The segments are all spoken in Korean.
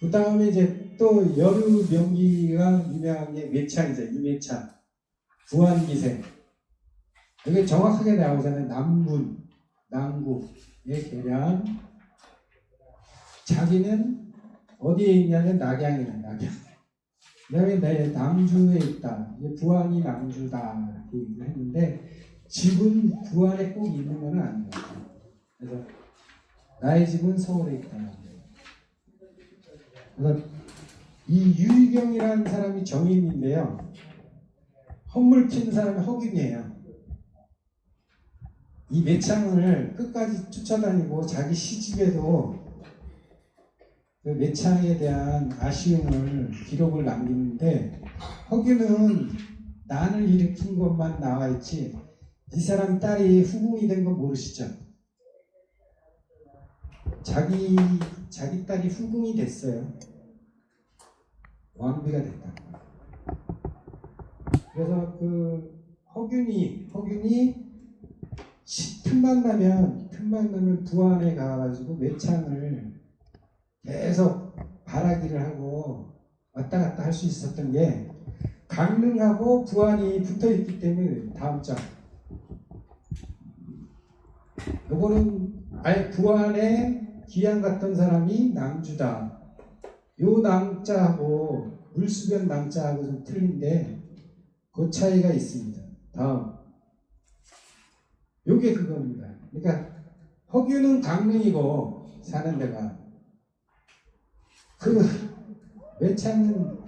그 다음에 이제 또 여류 명기가 유명한 게 매창이죠. 이매창. 부안기생. 이게 정확하게 나오잖아요. 남군, 남국의 계량. 자기는 어디에 있냐면 낙양이에요. 낙양. 그 다음에 내 남주에 있다. 부안이 남주다. 이렇게 얘기를 했는데 집은 부안에 꼭 있는 건 아니에요. 그래서 나의 집은 서울에 있다. 이 유희경이라는 사람이 정인인데요. 헛물 핀 사람이 허균이에요. 이 매창을 끝까지 쫓아다니고 자기 시집에도 그 매창에 대한 아쉬움을 기록을 남기는데 허균은 난을 일으킨 것만 나와 있지 이 사람 딸이 후궁이 된거 모르시죠? 자기 자기 딸이 후궁이 됐어요. 왕비가 됐다. 그래서 그 허균이 허균이 시- 틈만 나면 틈만 나면 부안에 가가지고 매창을 계속 바라기를 하고 왔다 갔다 할 수 있었던 게 강릉하고 부안이 붙어 있기 때문에 다음 장 요거는 아예 부안에 귀양 갔던 사람이 남주다. 요 남자하고 물수변 남자하고 좀 틀린데 그 차이가 있습니다. 다음 요게 그겁니다. 그러니까 허규는 강릉이고 사는 데가 그 매창은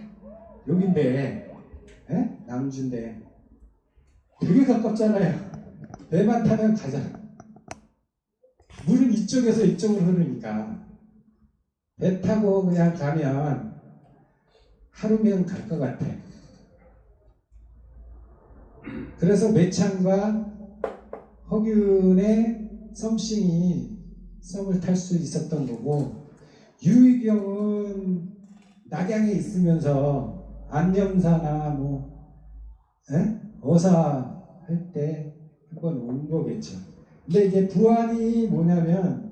여긴데 에? 남주인데 되게 가깝잖아요. 배만 타면 가자. 이쪽에서 이쪽으로 흐르니까 배 타고 그냥 가면 하루면 갈 것 같아. 그래서 매창과 허균의 썸씽이 썸을 탈 수 있었던 거고 유희경은 낙양에 있으면서 안념사나 뭐 에? 어사 할 때 한번 온 거겠죠. 근데 이제 부안이 뭐냐면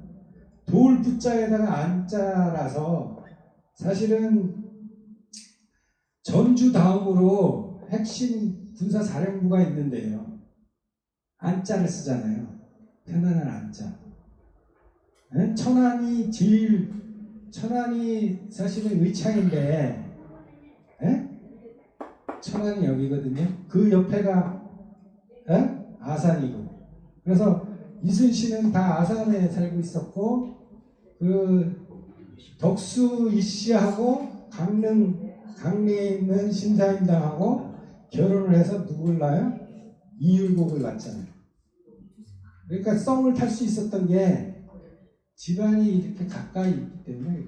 돌 붙자에다가 안자라서 사실은 전주 다음으로 핵심 군사 사령부가 있는데요. 안자를 쓰잖아요. 편안한 안자. 예? 천안이 제일 천안이 사실은 의창인데 예? 천안이 여기거든요. 그 옆에가 예? 아산이고. 그래서 이순신은 다 아산에 살고 있었고 그 덕수 이 씨하고 강릉 강릉에 있는 신사임당하고 결혼을 해서 누굴 낳아요? 이율곡을 낳잖아요. 그러니까 썸을 탈 수 있었던 게 집안이 이렇게 가까이 있기 때문에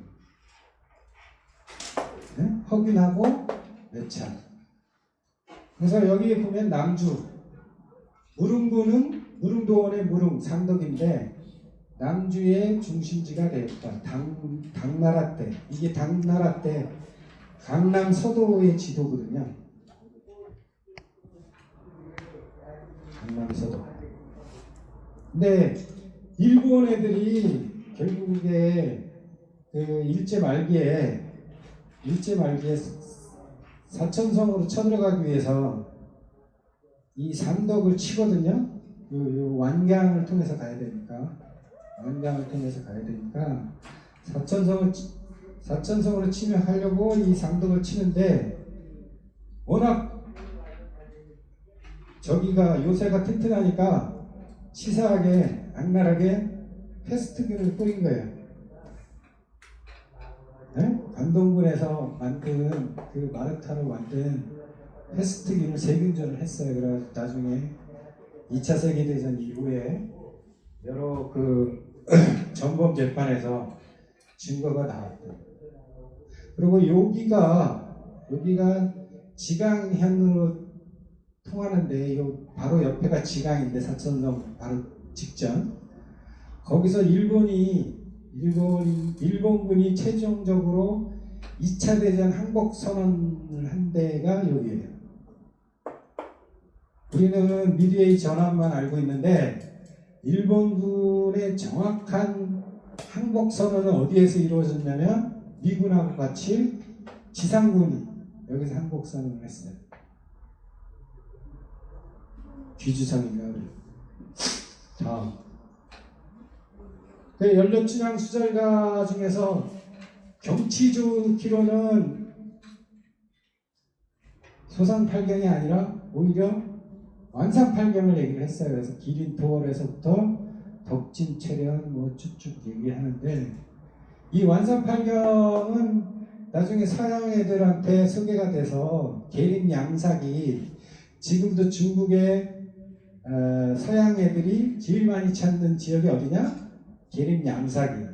네? 허균하고 매창. 그래서 여기에 보면 남주 무릉도는 무릉도원의 무릉 상덕인데 남주의 중심지가 되었다. 당 당나라 때 이게 당나라 때 강남 서도의 지도거든요. 강남 서도. 근데 일본 애들이 결국에 그 일제 말기에 일제 말기에 사천성으로 쳐들어가기 위해서 이 삼덕을 치거든요. 요, 요 완강을 통해서 가야 되니까 완강을 통해서 가야 되니까 사천성을 치- 사천성으로 치면 하려고 이 삼덕을 치는데 워낙 저기가 요새가 튼튼하니까 치사하게 악랄하게 패스트균을 뿌린 거예요. 네? 관동군에서 만든 그 마르타로 만든 패스트균을 세균전을 했어요. 그래서 나중에 2차 세계대전 이후에 여러 그 전범 재판에서 증거가 나왔대요. 그리고 여기가 여기가 지강현으로 통하는데 이 바로 옆에가 지강인데 사천성 바로 직전 거기서 일본이 일본 일본군이 최종적으로 2차 대전 항복 선언을 한 데가 여기예요. 우리는 미디어의 전환만 알고 있는데 일본군의 정확한 항복 선언은 어디에서 이루어졌냐면 미군하고 같이 지상군이 여기서 한국선언을 했어요. 귀주성인가 그래. 그 연료춘향 수절가 중에서 경치주기로는 소상팔경이 아니라 오히려 완산팔경을 얘기를 했어요. 그래서 기린 도월에서부터 덕진 체련 뭐 쭉쭉 얘기하는데 이 완산팔경은 나중에 서양 애들한테 소개가 돼서 계림 양삭이 지금도 중국의 어, 서양 애들이 제일 많이 찾는 지역이 어디냐? 계림 양삭이.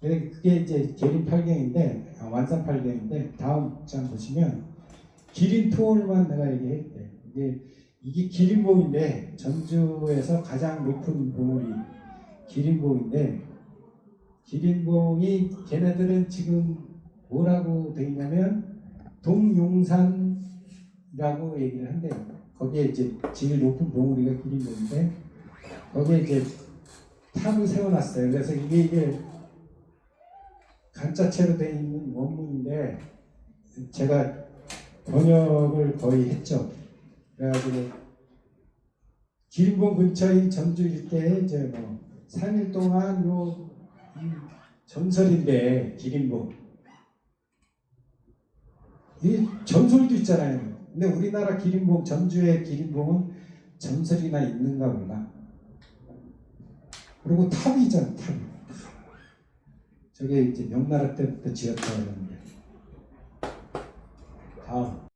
그게 이제 계림 팔경인데 아, 완산 팔경인데 다음 장 보시면 기린 토올만 내가 얘기했대. 이게 이게 기린봉인데 전주에서 가장 높은 봉우리 기린봉인데 기린봉이 걔네들은 지금 뭐라고 돼 있냐면 동용산이라고 얘기를 한대요. 거기에 이제 제일 높은 봉우리가 기린봉인데 거기에 이제 탑을 세워놨어요. 그래서 이게 이게 간자체로 돼 있는 원문인데 제가 번역을 거의 했죠. 그래가지고 기린봉 근처인 전주 일대에 이제 뭐 3일 동안 요이 전설인데 기린봉 이 전설도 있잖아요. 근데 우리나라 기린봉 전주의 기린봉은 전설이나 있는가 몰라. 그리고 탑이잖아 탑. 저게 이제 명나라 때부터 지었다고 하는데 다음